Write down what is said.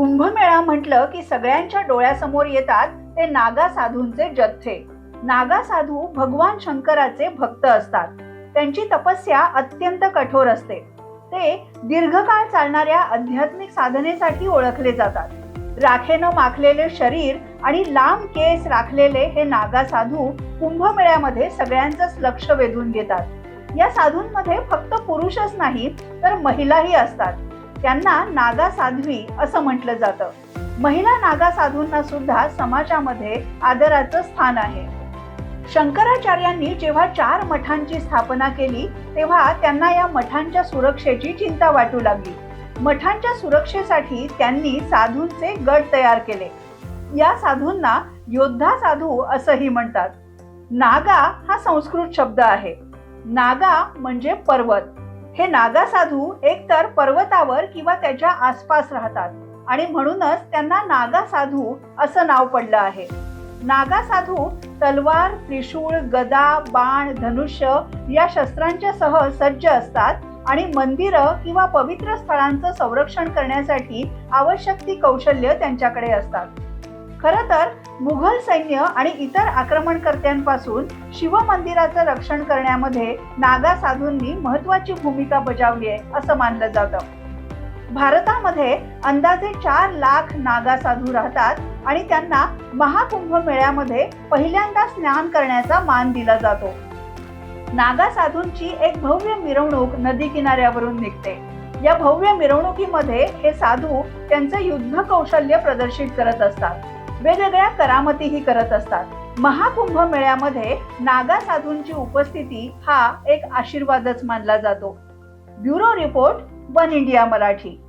कुंभमेळा म्हटलं की सगळ्यांच्या डोळ्यासमोर येतात ते नागा साधूंचे जथ्थे नागा साधू भगवान शंकराचे भक्त असतात. त्यांची तपस्या अत्यंत कठोर असते. ते दीर्घकाळ चालणाऱ्या आध्यात्मिक साधनेसाठी ओळखले जातात. राखेनं माखलेले शरीर आणि लांब केस राखलेले हे नागा साधू कुंभमेळ्यामध्ये सगळ्यांचंच लक्ष वेधून घेतात. या साधूंमध्ये फक्त पुरुषच नाही तर महिलाही असतात. त्यांना नागा साध्वी असं म्हटलं जातं. महिला नागा साधूंना सुद्धा समाजामध्ये आदराचं स्थान आहे. शंकराचार्यांनी जेव्हा चार मठांची स्थापना केली तेव्हा त्यांना या मठांच्या सुरक्षेची चिंता वाटू लागली. मठांच्या सुरक्षेसाठी त्यांनी साधूंचे गट तयार केले. या साधूंना योद्धा साधू असंही म्हणतात. नागा हा संस्कृत शब्द आहे. नागा म्हणजे पर्वत. हे नागा साधू एकतर पर्वतावर किंवा त्याच्या आसपास राहतात. आणि म्हणूनच त्यांना नागा साधू असं नाव पडलं आहे. नागा साधू तलवार त्रिशूळ गदा बाण धनुष्य या शस्त्रांच्या सह सज्ज असतात आणि मंदिरं किंवा पवित्र स्थळांचं संरक्षण करण्यासाठी आवश्यक ती कौशल्य त्यांच्याकडे असतात. खरं तर मुघल सैन्य आणि इतर आक्रमणकर्त्यांपासून शिवमंदिराचं रक्षण करण्यामध्ये नागा साधूंनी महत्वाची भूमिका बजावली आहे असं मानलं जातं. भारतामध्ये अंदाजे चार लाख नागा साधू राहतात आणि त्यांना महाकुंभ मेळ्यामध्ये पहिल्यांदा स्नान करण्याचा मान दिला जातो. नागा साधूंची एक भव्य मिरवणूक नदी किनाऱ्यावरून निघते. या भव्य मिरवणुकीमध्ये हे साधू त्यांचं युद्ध कौशल्य प्रदर्शित करत असतात. वेगवेगळ्या करामतीही करत असतात. महाकुंभ मेळ्यामध्ये नागा साधूंची उपस्थिती हा एक आशीर्वादच मानला जातो. Bureau report one India Marathi.